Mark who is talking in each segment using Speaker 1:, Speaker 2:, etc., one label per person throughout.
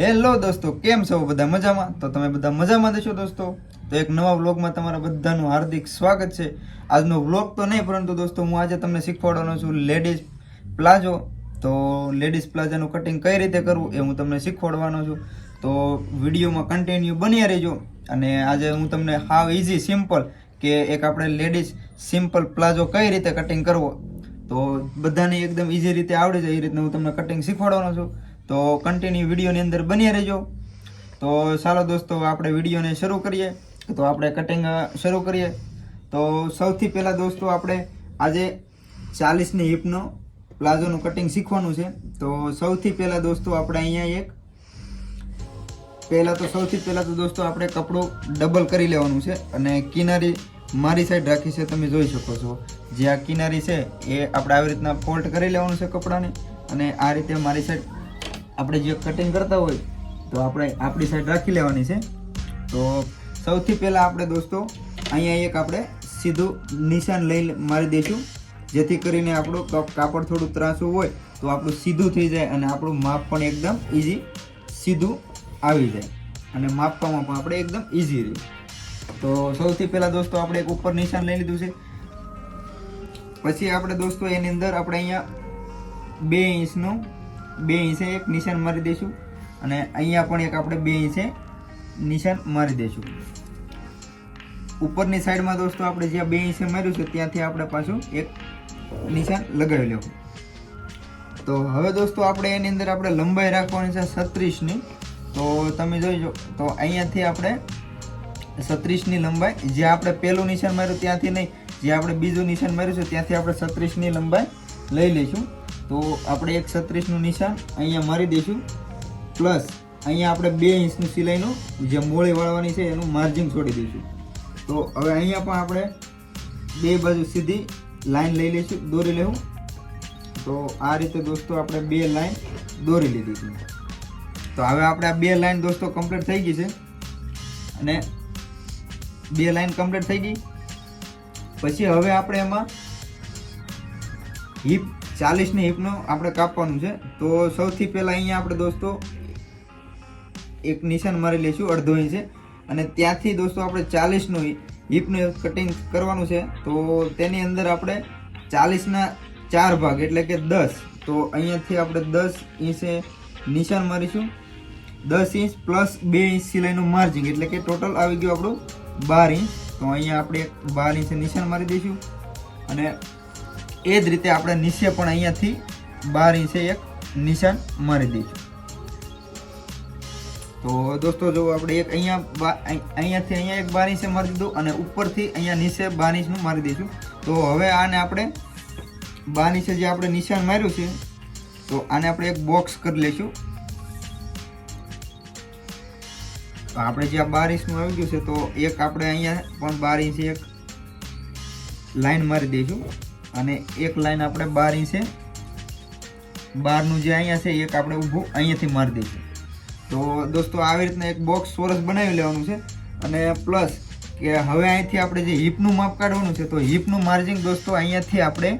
Speaker 1: Hello દોસ્તો, કેમ છો? બધા મજામાં? તો તમે બધા મજામાં દેશો દોસ્તો? તો એક નવા વ્લોગમાં તમારા બધાનું હાર્દિક સ્વાગત છે. આજનો વ્લોગ તો નહીં, પરંતુ દોસ્તો હું આજે તમને શીખવાડવાનો છું લેડીઝ પ્લાઝો. તો લેડીઝ પ્લાઝાનું કટિંગ કઈ રીતે કરવું એ હું તમને શીખવાડવાનો છું. તો વિડીયોમાં કન્ટિન્યુ બન્યા રહેજો. અને આજે હું તમને હાવ ઇઝી સિમ્પલ કે એક આપણે લેડીઝ સિમ્પલ પ્લાઝો કઈ રીતે કટિંગ કરવો. તો બધાને એકદમ ઇઝી રીતે આવડે છે એ રીતના હું તમને કટિંગ શીખવાડવાનો છું. તો કન્ટિન્યુ વિડીયોની અંદર બન્યા રહેજો. તો ચાલો દોસ્તો, આપણે વિડીયોને શરૂ કરીએ. તો આપણે કટિંગ શરૂ કરીએ. તો સૌથી પહેલાં દોસ્તો, આપણે આજે ચાલીસની હિપનો પ્લાઝોનું કટિંગ શીખવાનું છે. તો સૌથી પહેલાં દોસ્તો, આપણે અહીંયા એક પહેલાં તો સૌથી પહેલાં તો દોસ્તો, આપણે કપડું ડબલ કરી લેવાનું છે અને કિનારી મારી સાઈડ રાખી છે, તમે જોઈ શકો છો. જે આ કિનારી છે, એ આપણે આવી રીતના ફોલ્ટ કરી લેવાનું છે કપડાને અને આ રીતે મારી સાઈડ આપણે જે કટિંગ કરતા હોય, તો આપણે આપણી સાઈડ રાખી લેવાની છે. તો સૌથી પહેલાં આપણે દોસ્તો, અહીંયા એક આપણે સીધું નિશાન લઈ મારી દઈશું. જેથી કરીને આપણું કપ- કાપડ થોડું ત્રાસું હોય, તો આપણું સીધું થઈ જાય અને આપણું માપ પણ એકદમ ઇઝી સીધું આવી જાય. અને માપવામાં પણ આપણે એકદમ ઇઝી રહ્યું તો સૌથી પહેલાં દોસ્તો, આપણે એક ઉપર નિશાન લઈ લીધું છે. પછી આપણે દોસ્તો, એની અંદર આપણે અહીંયા બે ઇંચનું બે ઇંચે એક નિશાન મારી દઈશું અને અહીંયા પણ એક આપણે બે ઇંચે નિશાન મારી દઈશું ઉપરની સાઈડમાં દોસ્તો આપણે જ્યાં બે ઇંચે માર્યું છે ત્યાંથી આપણે પાછું એક નિશાન લગાવી લેવું. તો હવે દોસ્તો આપણે એની અંદર આપણે લંબાઈ રાખવાની છે છત્રીસની. તો તમે જોઈજો તો અહીંયાથી આપણે છત્રીસની લંબાઈ, જે આપણે પહેલું નિશાન માર્યું ત્યાંથી નહીં, જે આપણે બીજું નિશાન માર્યું છે ત્યાંથી આપણે છત્રીસની લંબાઈ લઈ લઈશું. તો આપણે એક છત્રીસનું નિશાન અહીંયા મારી દઈશું. પ્લસ અહીંયા આપણે બે ઇંચનું સિલાઈનું જે મોળી વાળવાની છે એનું માર્જિન છોડી દઈશું. તો હવે અહીંયા પણ આપણે બે બાજુ સીધી લાઈન લઈ લઈશું, દોરી લેવું. તો આ રીતે દોસ્તો આપણે બે લાઈન દોરી લીધી છે. તો હવે આપણે આ બે લાઈન દોસ્તો કમ્પ્લીટ થઈ ગઈ છે. અને બે લાઈન કમ્પ્લીટ થઈ ગઈ. પછી હવે આપણે એમાં હિપ ચાલીસની હિપનું આપણે કાપવાનું છે. તો સૌથી પહેલાં અહીંયા આપણે દોસ્તો, એક નિશાન મારી લઈશું, અડધો ઇંચે અને ત્યાંથી દોસ્તો આપણે ચાલીસનું હિપનું કટિંગ કરવાનું છે. તો તેની અંદર આપણે ચાલીસના ચાર ભાગ, એટલે કે દસ. તો અહીંયાથી આપણે દસ ઇંચે નિશાન મારીશું. દસ ઇંચ પ્લસ બે ઇંચ સિલાઈનું માર્જિંગ એટલે કે ટોટલ આવી ગયું આપણું બાર ઇંચ. તો અહીંયા આપણે બાર ઇંચે નિશાન મારી દઈશું. અને એ જ રીતે આપણે નીચે પણ અહીંયાથી બાર ઇંચે એક નિશાન મારી દઈશું. તો દોસ્તો, જો આપણે એક અહીંયા અહીંયાથી અહીંયા એક બાર ઇંચે મારી દીધું અને ઉપરથી અહીંયા નીચે બાર ઇંચનું મારી દઈશું. તો હવે આને આપણે બાર ઇંચે જે આપણે નિશાન માર્યું છે, તો આને આપણે એક બોક્સ કરી લઈશું. તો આપણે જે આ બાર ઇંચનું આવી ગયું છે, તો એક આપણે અહીંયા પણ બાર ઇંચે એક લાઈન મારી દઈશું. અને એક લાઈન આપણે બાર ઇંચે બારનું જે અહીંયા છે, એક આપણે ઊભું અહીંયાથી મારી દઈશું. તો દોસ્તો, આવી રીતના એક બોક્સ સોરસ બનાવી લેવાનું છે. અને પ્લસ કે હવે અહીંથી આપણે જે હિપનું માપ કાઢવાનું છે, તો હિપનું માર્જિંગ દોસ્તો અહીંયાથી આપણે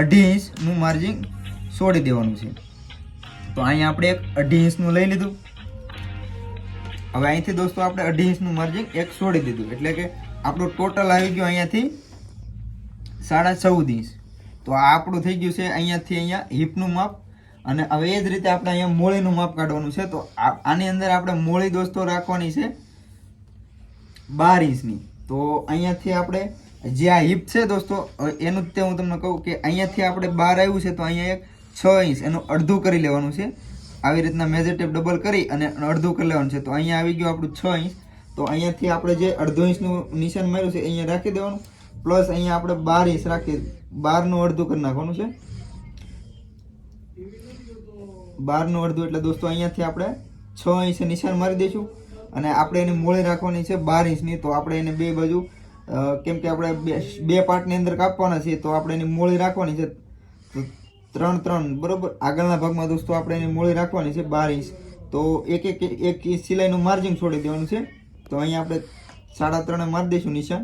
Speaker 1: અઢી ઇંચનું માર્જિંગ છોડી દેવાનું છે. તો અહીંયા આપણે એક અઢી ઇંચનું લઈ લીધું. હવે અહીંથી દોસ્તો આપણે અઢી ઇંચનું માર્જિંગ એક છોડી દીધું. એટલે કે આપણું ટોટલ આવી ગયું અહીંયાથી સાડા ચૌદ ઇંચ. તો આ આપણું થઈ ગયું છે અહીંયાથી અહીંયા હિપનું માપ. અને હવે એ જ રીતે આપણે અહીંયા મોળીનું માપ કાઢવાનું છે. તો આની અંદર આપણે મોળી દોસ્તો રાખવાની છે બાર ઇંચની. તો અહીંયાથી આપણે જે આ હિપ છે દોસ્તો એનું જ તે હું તમને કહું કે અહીંયાથી આપણે બાર આવ્યું છે તો અહીંયા એક છ ઇંચ. એનું અડધું કરી લેવાનું છે. આવી રીતના મેજર ડબલ કરી અને અડધું કરી લેવાનું છે. તો અહીંયા આવી ગયું આપણું છ ઇંચ. તો અહીંયાથી આપણે જે અડધો ઇંચનું નિશાન માર્યું છે અહીંયા રાખી દેવાનું. પ્લસ અહીંયા આપણે બાર ઇંચ રાખી બારનું અડધું કરી નાખવાનું છે. બારનું અડધું એટલે દોસ્તો અહીંયાથી આપણે છ ઇંચ નિશાન મારી દઈશું. અને આપણે એની મોળી રાખવાની છે બાર ઇંચની, તો આપણે એને બે બાજુ કેમ કે આપણે બે પાર્ટની અંદર કાપવાના છીએ, તો આપણે એની મોળી રાખવાની છે. ત્રણ ત્રણ, બરાબર? આગળના ભાગમાં દોસ્તો આપણે એની મોળી રાખવાની છે બાર ઇંચ. તો એક એક એક સિલાઈનું માર્જિન છોડી દેવાનું છે. તો અહીંયા આપણે સાડા ત્રણે મારી દઈશું નિશાન.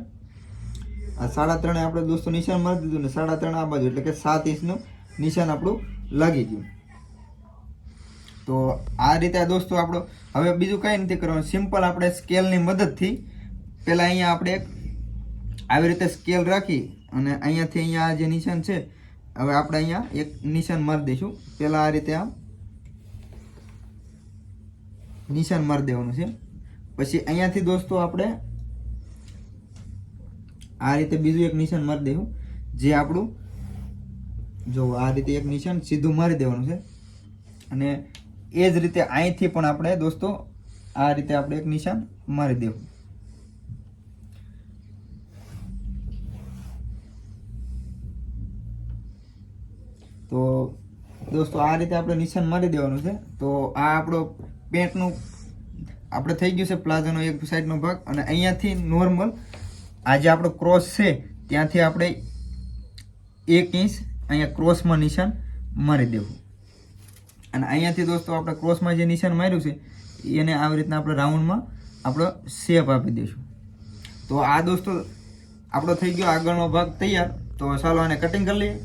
Speaker 1: આ સાડા ત્રણે આપણે દોસ્તો નિશાન મારી દીધું ને સાડા ત્રણ આ બાજુ, એટલે કે સાત ઇંચનું નિશાન આપણું લાગી ગયું. તો આ રીતે દોસ્તો આપણો, હવે બીજું કંઈ નથી કરવાનું, સિમ્પલ આપણે સ્કેલની મદદથી પહેલાં અહીંયા આપણે એક આવી રીતે સ્કેલ રાખી અને અહીંયાથી અહીંયા આ જે નિશાન છે, હવે આપણે અહીંયા એક નિશાન મારી દઈશું. પહેલાં આ રીતે આમ નિશાન મારી દેવાનું છે. પછી અહીંયાથી દોસ્તો આપણે આ રીતે બીજું એક નિશાન મારી દેવું જે આપણું, જો આ રીતે એક નિશાન સીધું મારી દેવાનું છે. અને એ જ રીતે અહીંથી પણ આપણે દોસ્તો, આ રીતે આપણે એક નિશાન મારી દેવું તો દોસ્તો, આ રીતે આપણે નિશાન મારી દેવાનું છે. તો આ આપણો પેન્ટનું આપણે થઈ ગયું છે પ્લાઝાનો એક સાઈડનો ભાગ અને અહીંયાથી નોર્મલ આ જે આપણો ક્રોસ છે, ત્યાંથી આપણે એક ઇંચ અહીંયા ક્રોસમાં નિશાન મારી દેવું. અને અહીંયાથી દોસ્તો આપણે ક્રોસમાં જે નિશાન માર્યું છે, એને આવી રીતના આપણે રાઉન્ડમાં આપણો શેપ આપી દઈશું. તો આ દોસ્તો આપણો થઈ ગયો આગળનો ભાગ તૈયાર. તો ચાલો આને કટિંગ કરી લઈએ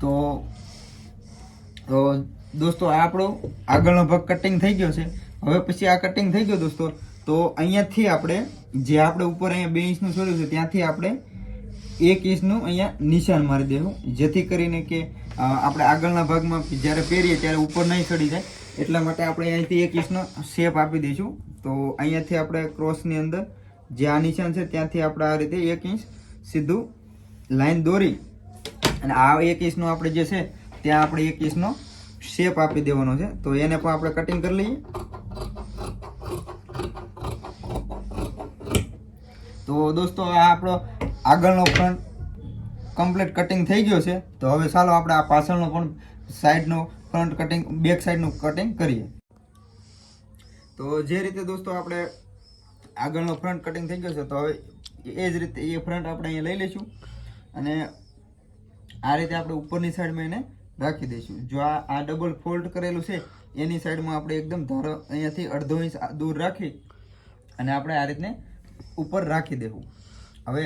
Speaker 1: તો તો દોસ્તો, આ આપણો આગળનો ભાગ કટિંગ થઈ ગયો છે. હવે પછી આ કટિંગ થઈ ગયો દોસ્તો, તો અહીંયાથી આપણે જે આપણે ઉપર અહીંયા બે ઇંચનું છોડ્યું છે, ત્યાંથી આપણે એક ઇંચનું અહીંયા નિશાન મારી દેવું. જેથી કરીને કે આપણે આગળના ભાગમાં જ્યારે પહેરીએ ત્યારે ઉપર નહીં ચડી જાય. એટલા માટે આપણે અહીંયાથી એક ઇંચનો શેપ આપી દઈશું. તો અહીંયાથી આપણે ક્રોસની અંદર જે આ નિશાન છે, ત્યાંથી આપણે આ રીતે એક ઇંચ સીધું લાઈન દોરી અને આ એક ઇંચનો આપણે જે છે, ત્યાં આપણે એક ઇંચનો શેપ આપી દેવાનો છે. તો એને પણ આપણે કટિંગ કરી લઈએ. તો દોસ્તો, આ આપણો આગળનો ફ્રન્ટ કમ્પ્લીટ કટિંગ થઈ ગયો છે. તો હવે ચાલો આપણે આ પાછળનો પણ સાઈડનો ફ્રન્ટ કટિંગ બેક સાઈડનું કટિંગ કરીએ. તો જે રીતે દોસ્તો આપણે આગળનો ફ્રન્ટ કટિંગ થઈ ગયો છે, તો હવે એ જ રીતે એ ફ્રન્ટ આપણે અહીંયા લઈ લઈશું. અને આ રીતે આપણે ઉપરની સાઈડમાં એને રાખી દઈશું. જો આ આ ડબલ ફોલ્ડ કરેલું છે, એની સાઈડમાં આપણે એકદમ ધારો અહીંયાથી અડધો ઇંચ દૂર રાખી અને આપણે આ રીતને ઉપર રાખી દેવું. હવે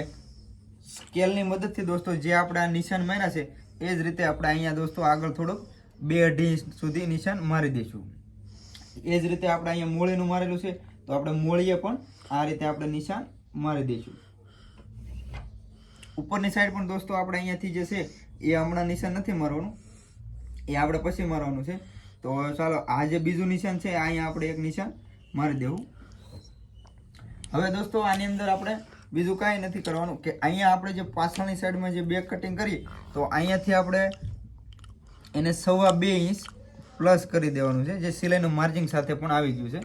Speaker 1: સ્કેલની મદદથી દોસ્તો, જે આપણે નિશાન માર્યા છે, એ જ રીતે આપણે અહીંયા દોસ્તો આગળ થોડુંક બે અઢી ઇંચ સુધી નિશાન મારી દઈશું. એ જ રીતે આપણે અહીંયા મોળીનું મારેલું છે, તો આપણે મોળીએ પણ આ રીતે આપણે નિશાન મારી દઈશું. ઉપરની સાઈડ પણ દોસ્તો આપણે અહીંયાથી જે છે, એ હમણાં નિશાન નથી મારવાનું. એ આપણે પછી મારવાનું છે. તો ચાલો, આ જે બીજું નિશાન છે અહીંયા આપણે એક નિશાન મારી દેવું. હવે દોસ્તો, આની અંદર આપણે બીજું કાંઈ નથી કરવાનું. કે અહીંયા આપણે જે પાછળની સાઈડમાં જે બેક કટિંગ કરીએ, તો અહીંયાથી આપણે એને સવા બે ઇંચ પ્લસ કરી દેવાનું છે, જે સિલાઈનું માર્જિંગ સાથે પણ આવી ગયું છે.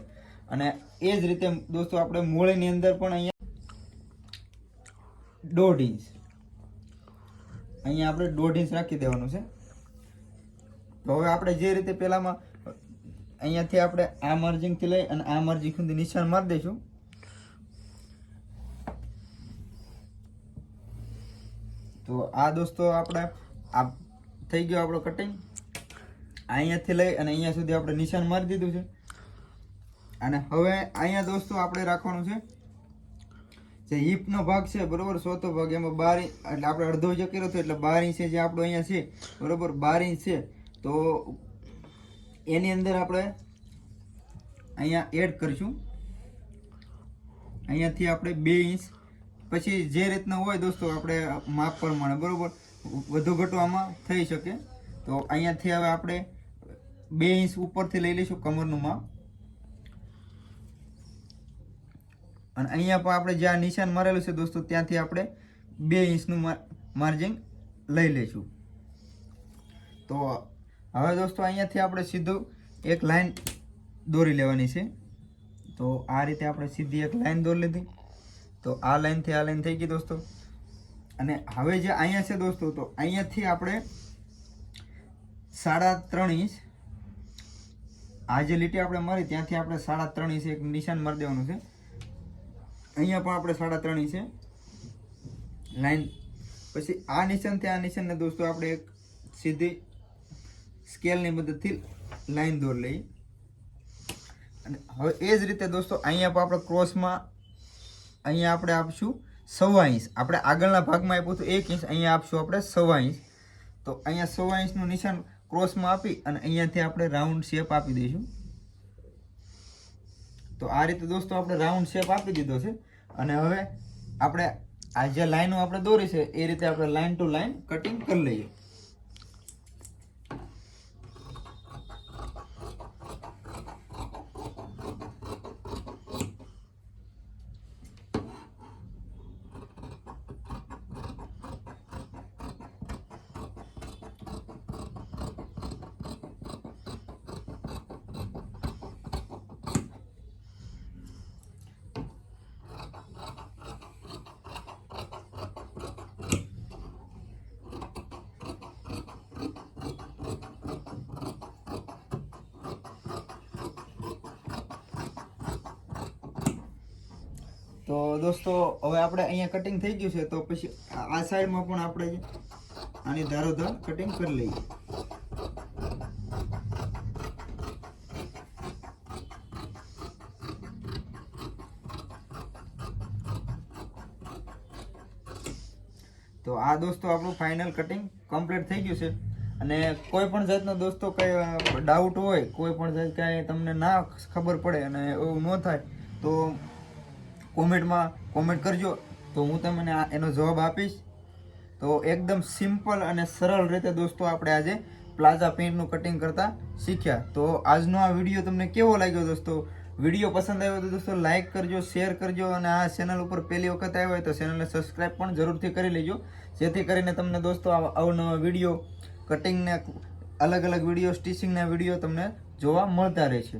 Speaker 1: અને એ જ રીતે દોસ્તો, આપણે મોળીની અંદર પણ અહીંયા દોઢ ઇંચ. અહીંયા આપણે દોઢ ઇંચ રાખી દેવાનું છે. તો હવે આપણે જે રીતે પહેલામાં અહીંયાથી આપણે આ માર્જિંગથી લઈ અને આ માર્જિંગ સુધી નિશાન મારી દઈશું. તો આ દોસ્તો આપણે, આ થઈ ગયો આપણો કટિંગ અહીંયાથી લઈ અને અહીંયા સુધી આપણે નિશાન મારી દીધું છે. અને હવે અહીંયા દોસ્તો આપણે રાખવાનું છે, જે હિપનો ભાગ છે, બરોબર? ચોથો ભાગ, એમાં બાર, એટલે આપણે અડધો જે કર્યો હતો એટલે બાર ઇંચ જે આપણો અહીંયા છે, બરોબર? બાર ઇંચ છે. તો એની અંદર આપણે અહીંયા એડ કરીશું. અહીંયાથી આપણે બે ઇંચ પછી જે રીતના હોય દોસ્તો, આપણે માપ પ્રમાણે, બરાબર? વધુ ઘટવામાં થઈ શકે. તો અહીંયાથી હવે આપણે બે ઇંચ ઉપરથી લઈ લઈશું કમરનું માપ. અને અહીંયા પણ આપણે જ્યાં નિશાન મારેલું છે દોસ્તો, ત્યાંથી આપણે બે ઇંચનું માર્જિન લઈ લઈશું. તો હવે દોસ્તો, અહીંયાથી આપણે સીધું એક લાઈન દોરી લેવાની છે. તો આ રીતે આપણે સીધી એક લાઈન દોરી લીધી. તો આ લાઈનથી આ લાઈન થઈ ગઈ દોસ્તો. અને હવે જે અહીંયા છે દોસ્તો, તો અહીંયાથી આપણે સાડા ત્રણ ઇંચ, આ જે લીટી આપણે મારી ત્યાંથી આપણે સાડા ત્રણ ઇંચ એક નિશાન મારી દેવાનું છે. અહીંયા પણ આપણે સાડા ત્રણ ઇંચે લાઈન. પછી આ નિશાનથી આ નિશાનને દોસ્તો, આપણે એક સીધી સ્કેલની મદદથી લાઈન દોર લઈએ. અને હવે એ જ રીતે દોસ્તો, અહીંયા પણ આપણે ક્રોસમાં અહીંયા આપણે આપશું સવા ઇંચ. આપણે આગળના ભાગમાં આપ્યું હતું એક ઇંચ, અહીંયા આપશું આપણે સવા ઇંચ. તો અહીંયા સવા ઇંચનું નિશાન ક્રોસમાં આપી અને અહીંયાથી આપણે રાઉન્ડ શેપ આપી દઈશું. તો આ રીતે દોસ્તો આપણે રાઉન્ડ શેપ આપી દીધો છે. અને હવે આપણે આ જે લાઈનો આપણે દોરી છે, એ રીતે આપણે લાઈન ટુ લાઈન કટિંગ કરી લઈએ. તો દોસ્તો, હવે આપણે અહીંયા કટિંગ થઈ ગયું છે, તો પછી આ સાઈડમાં પણ આપણે આની ધારોધાર કટિંગ કરી લઈએ. તો આ દોસ્તો આપણું ફાઇનલ કટિંગ કમ્પ્લીટ થઈ ગયું છે. અને કોઈ પણ જાતનો દોસ્તો કંઈ ડાઉટ હોય, કોઈ પણ જાત કાંઈ તમને ના ખબર પડે અને એવું ન થાય, તો કોમેન્ટમાં કોમેન્ટ કરજો. તો હું તમને એનો જવાબ આપીશ. તો એકદમ સિમ્પલ અને સરળ રીતે દોસ્તો આપણે આજે પ્લાઝા પેન્ટનું કટિંગ કરતા શીખ્યા. તો આજનો આ વીડિયો તમને કેવો લાગ્યો દોસ્તો? વીડિયો પસંદ આવ્યો તો દોસ્તો લાઈક કરજો શેર કરજો અને આ ચેનલ ઉપર પહેલી વખત આવ્યો હોય તો ચેનલને સબસ્ક્રાઈબ પણ જરૂરથી કરી લેજો. જેથી કરીને તમને દોસ્તો અવનવા વીડિયો કટિંગને અલગ અલગ વીડિયો સ્ટિચિંગના વીડિયો તમને જોવા મળતા રહે છે